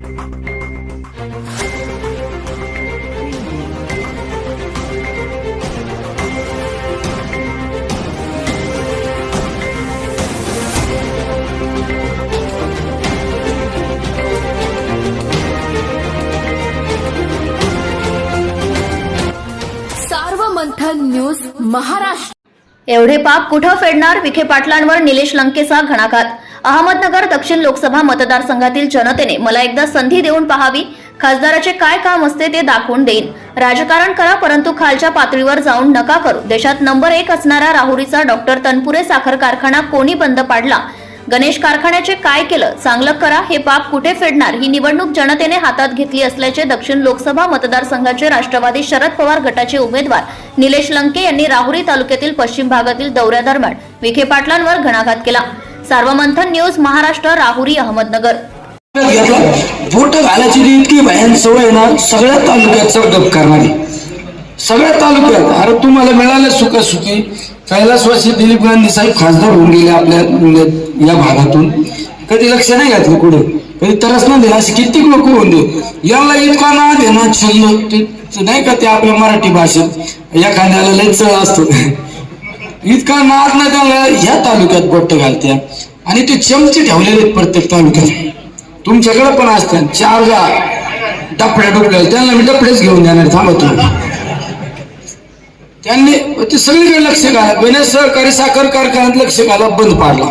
Sarvamanthan news Maharashtra. एवढे पाप कुठं फेडणार? विखे पाटलांवर निलेश लंकेचा घणाघात अहमदनगर दक्षिण लोकसभा मतदारसंघातील जनतेने मला एकदा संधी देऊन पाहावी. खासदाराचे काय काम असते ते दाखवून देईन. राजकारण करा परंतु खालच्या पातळीवर जाऊन नका करू. देशात नंबर एक असणारा राहुरीचा डॉक्टर तनपुरे साखर कारखाना कोणी बंद पाडला? गणेश कारखान्याचे काय केलं? चांगलं करा हे पाप कुठे फेडणार? ही निवडणूक जनतेने हातात घेतली असल्याचे दक्षिण लोकसभा मतदारसंघाचे राष्ट्रवादी शरद पवार गटाचे उमेदवार निलेश लंके यांनी राहुरी तालुक्यातील पश्चिम भागातील दौऱ्यादरम्यान विखे पाटलांवर घणाघात केला. सार्वमंथन न्यूज महाराष्ट्र राहुरी अहमदनगर. बोट घालायची जी इतकी भयान सवय ना सगळ्या तालुक्यात सरगप करणारी. सगळ्या तालुक्यात. अरे तुम्हाला मिळालं सुख सुखी कैलासवासी दिलीप गांधी साहेब खासदार होऊन गेले आपल्या म्हणजे या भागातून. कधी लक्ष नाही घातलं कुठे? कधी तरस ना दिला. असे कित्येक लोक होऊन दे याला इतका ना देणार नाही का ते आपल्या मराठी भाषेत? एखाद्याला लय चळ असतो. इतका नाच नाही त्याला ह्या तालुक्यात बोट घालत्या? आणि ते चमचे ठेवलेले आहेत प्रत्येक तालुक्यात. तुमच्याकडे पण असतात चार जा. डपड्या डुपड्या त्यांना मी डपडेच घेऊन जाणार. थांबतो त्यांनी ते सगळीकडे लक्ष घाला. गणेश सहकारी साखर कारखान्यात लक्ष घाला. बंद पाडला.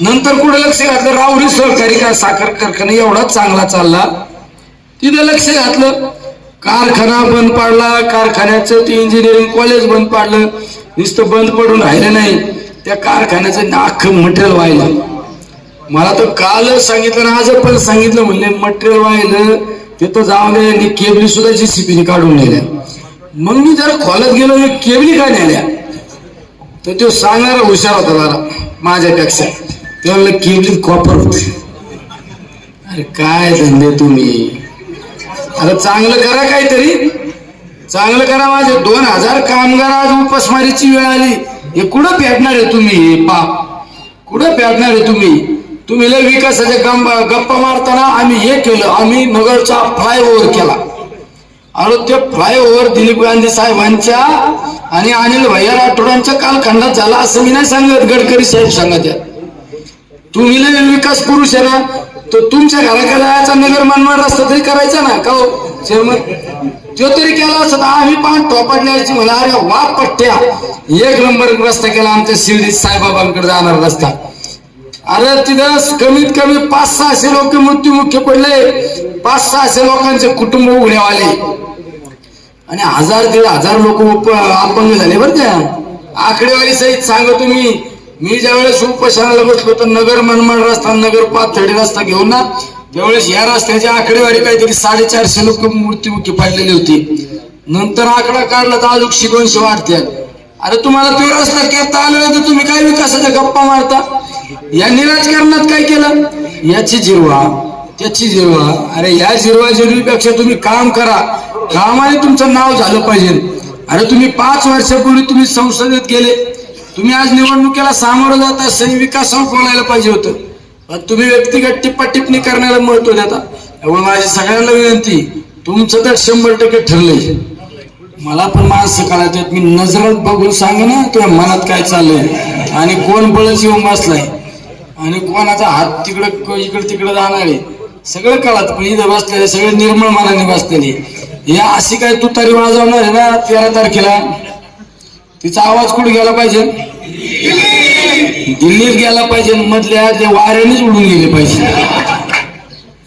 नंतर कुठे लक्ष घातलं? राहुरी सहकारी का साखर कारखाना एवढा चांगला चालला. तिथे लक्ष घातलं. कारखाना बंद पाडला कारखान्याचं ते इंजिनिअरिंग कॉलेज बंद पाडलं नुसतं बंद पडून राहिलं नाही. त्या कारखान्याचं अख्खं मटेरियल व्हायला मला तर काल सांगितलं ना आज पण सांगितलं म्हणले मटेरियल व्हायला तिथं जाऊन यांनी केबली सुद्धा जीसीपीने काढून नेल्या. मग मी जरा खोलत गेलो हे केबली का नेल्या? तर तो सांगणारा हुशार होता जरा माझ्यापेक्षा. ते म्हणलं केबली कॉपर होती. अरे काय धंदे तुम्ही? अरे चांगलं करा काहीतरी. चांगलं करा माझे दोन हजार कामगार आज उपासमारीची वेळ आली. हे कुठं फेडणार आहे तुम्ही हे पाप? कुठं पेटणार आहे तुम्ही? तुम्ही लय विकासाच्या गंबा गप्पा मारताना आम्ही हे केलं. आम्ही नगरचा फ्लायओव्हर केला. आणि ते फ्लायओव्हर दिलीप गांधी साहेबांच्या आणि अनिल भैया राठोडांच्या कालखंडात झाला असं मी नाही सांगत. गडकरी साहेब सांगत तुम्ही लय विकास पुरुष आहे ना? तर तुमच्या घराकडे नगर मनमाड रस्ता तरी करायचा ना? का हो? चेअरमन तो तरी केला असता. आम्ही पान टोपाटल्याची म्हणा अरे वा पट्ट्या. एक नंबर रस्ता केला आमच्या शिर्डी साईबाबांकडे जाणार रस्ता. अरे तिथं कमीत कमी पाच सहाशे लोक मृत्युमुखी पडले. पाच सहाशे लोकांचे कुटुंब उघड्या आले आणि हजार दीड हजार लोक अपंग झाले बरं त्या. आकडेवारी सहित सांगा तुम्ही. मी ज्या वेळेस उपोषणाला बसलो तर नगर मनमाड रस्ता नगर पाथडी रस्ता घेऊन ना त्यावेळेस या रस्त्याची आकडेवारी काहीतरी साडेचारशे लोक मृत्युमुखी पडलेली होती. नंतर आकडा काढला तर अजून दोनशे वाढते अरे तुम्हाला तो रस्ता करता आलेला तर तुम्ही काय विकासाच्या गप्पा मारता? या निराजकारणात काय केलं? याची जिरवा त्याची जिरवा. अरे या जिरवा जिरवीपेक्षा तुम्ही काम करा. कामाने तुमचं नाव झालं पाहिजे. अरे तुम्ही पाच वर्षापूर्वी तुम्ही संसदेत गेले. तुम्ही आज निवडणुकीला सामोरं जाता असताना विकासावर बोलायला पाहिजे होतं. पण तुम्ही व्यक्तिगत टिप्पा टिप्पणी करण्याला महत्त्व देता. त्यामुळे माझी सगळ्यांना विनंती तुमचं तर शंभर टक्के ठरलंय. मला पण माणसं कळायच्यात मी नजरात बघून सांग ना तुझ्या मनात काय चाललंय. आणि कोण बळच येऊन बसलाय. आणि कोणाचा हात तिकडं इकडं तिकडं जाणार. आहे सगळं कळात पण इथं बसलेले सगळे निर्मळ मनाने बसलेले. या अशी काय तुतारी वाजवणार आहे ना तेरा तारखेला? तिचा आवाज कुठे गेला पाहिजे? दिल्लीत गेला पाहिजे. मधल्या ते वाऱ्यानेच उडून गेले पाहिजे.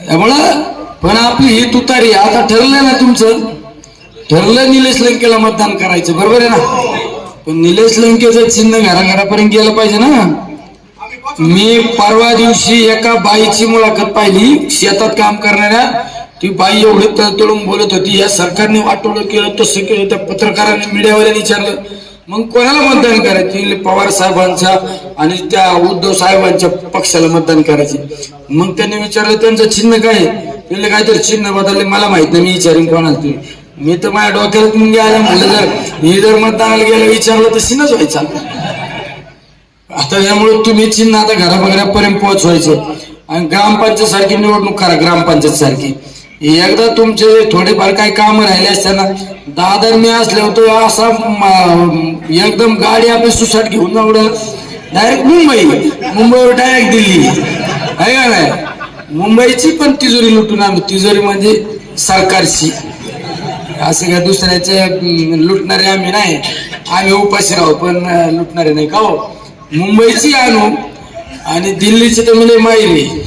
त्यामुळं पण आपली ही तुतारी आता ठरलंय ना तुमचं? ठरलं निलेश लंकेला मतदान करायचं. बरोबर आहे ना? पण निलेश लंकेचं चिन्ह घराघरापर्यंत गेलं पाहिजे ना? मी परवा दिवशी एका बाईची मुलाखत पाहिली. शेतात काम करणाऱ्या. ती बाई एवढी तळतळून बोलत होती. या सरकारने वाटवलं केलं तसं केलं. त्या पत्रकारांनी मीडियावाल्याने विचारलं मग कोणाला मतदान करायची? पवार साहेबांच्या आणि त्या उद्धव साहेबांच्या पक्षाला मतदान करायचे. मग त्यांनी विचारलं त्यांचं चिन्ह काय? आहे? त्यांनी काहीतरी चिन्ह बदलले मला माहीत नाही मी विचारेन कोणाला तुम्ही मी तर माझ्या डोक्यात मुंगी आल्या म्हणलं जर मी जर मतदानाला गेलं विचारलं तर चिन्हच व्हायचा. आता यामुळे तुम्ही चिन्ह आता घरापर्यंत पोहोचवायचं. आणि ग्रामपंचायत सारखी निवडणूक करा ग्रामपंचायत सारखी एकदा तुमचे थोडेफार काही काम राहिले असताना दादर मी असल्यावर तो असा एकदम गाडी आपली सुसाट घेऊन जावडं. डायरेक्ट मुंबई मुंबईवर डायरेक्ट दिल्ली. आहे का नाही? मुंबईची पण तिजोरी लुटून आम्ही तिजोरी म्हणजे सरकारची. असं काय दुसऱ्याचे लुटणारे आम्ही नाही. आम्ही उपाशी राहू पण लुटणारे नाही का हो? मुंबईची आणू आणि दिल्लीची तर म्हणजे माहिती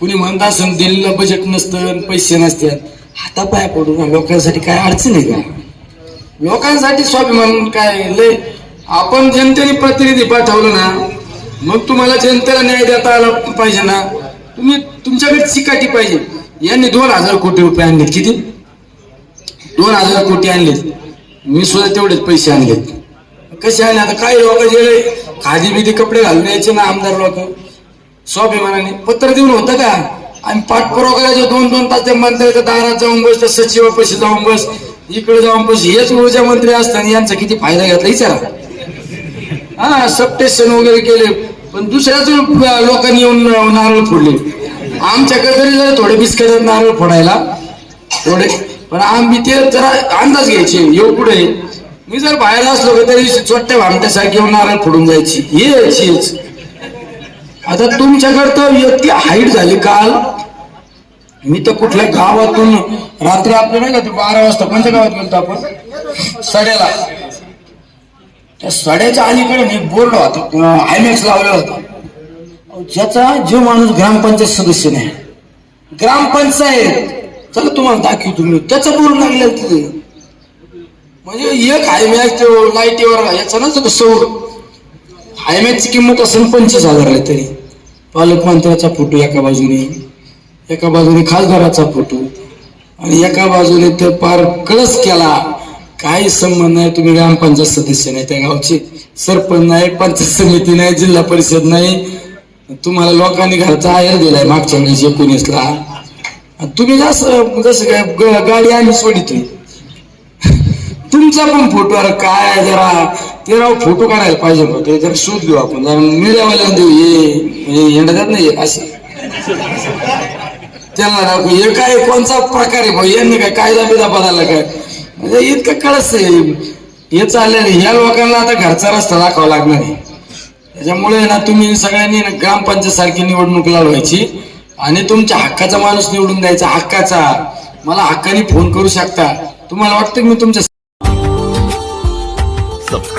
कुणी म्हणत असेल दिलेलं बजेट नसतं पैसे नसतात. हातापाया पडू ना लोकांसाठी काय अडचण आहे का? लोकांसाठी स्वाभिमान काय? लय आपण जनतेने प्रतिनिधी पाठवलं ना मग तुम्हाला जनतेला न्याय देता आला पाहिजे ना. तुम्ही तुमच्याकडे चिकाटी पाहिजे. यांनी दोन हजार कोटी रुपये आणले. किती? दोन हजार कोटी आणले. मी सुद्धा तेवढेच पैसे आणलेत कसे आणले? आता काही लोक गेले खादी बिदी कपडे घालून यायचे ना आमदार लोक. स्वाभिमानाने पत्र देऊन होतं का? आणि पाठपुरावा दोन दोन तास त्या मंत्र्याच्या दारात जाऊन बस त्या सचिवापाशी जाऊन बस इकडे जाऊन बस. हेच ऊर्जा मंत्री असताना यांचा किती फायदा घेतला विचारा. हा सबस्टेशन वगैरे केले पण दुसऱ्याच लोकांनी येऊन नारळ फोडले. आमच्याकडे तरी जरा थोडे बिस्किटात नारळ फोडायला थोडे. पण आम्ही ते जरा अंदाज घ्यायचे येऊ पुढे मी जर बाहेर असलो तरी छोट्या भामट्यासारखी येऊन नारळ फोडून जायची. हेच हेच. आता तुमच्याकडे तर इतकी हाईट झाली काल. मी तर कुठल्या गावातून रात्री आपलं नाही का ते बारा वाजता कोणत्या गावात गेलो आपण? सड्याला. त्या सड्याच्या अलीकडे मी बोर्ड होता आयमॅक्स लावलेला होता. ज्याचा जो माणूस ग्रामपंचायत सदस्य नाही. ग्रामपंचायत. चला तुम्हाला दाखवू तुम्ही त्याचा बोर्ड लागलेला तिथे म्हणजे एक हायमॅक्स लाईटीवर याचा ना सौर हायमॅक्सची किंमत असेल पंचवीस हजार तरी. पालकमंत्र्याचा फोटो एका बाजूने एका बाजूने खासदाराचा फोटो आणि एका बाजूने ते पार कळस केला. काही संबंध नाही तुम्ही ग्रामपंचायत सदस्य नाही त्या गावचे सरपंच नाही पंचायत समिती नाही जिल्हा परिषद नाही. तुम्हाला लोकांनी घरचा आयर दिलाय मागच्या वेळेस एकोणीसला. तुम्ही जसं जसं काय ग- गाडी आम्ही सोडितोय तुमचा पण फोटो अरे काय जरा? ते राव फोटो काढायला पाहिजे ते जरा शोध घेऊ आपण. जरा मीडियावाल्याला देऊ. ये. म्हणजे येणार नाही असे. त्यांना दाखवू हे काय कोणचा प्रकार आहे भाऊ? यांनी काय कायदा बिदा बदलला काय? म्हणजे इतकं कळस आहे. हे चाललं नाही ह्या लोकांना आता घरचा रस्ता दाखवा लागणार आहे. त्याच्यामुळे ना तुम्ही सगळ्यांनी ना ग्रामपंचायत सारखी निवडणूक लढवायची आणि तुमच्या हक्काचा माणूस निवडून द्यायचा. हक्काचा. मला हक्काने फोन करू शकता. तुम्हाला वाटतं की मी तुमच्या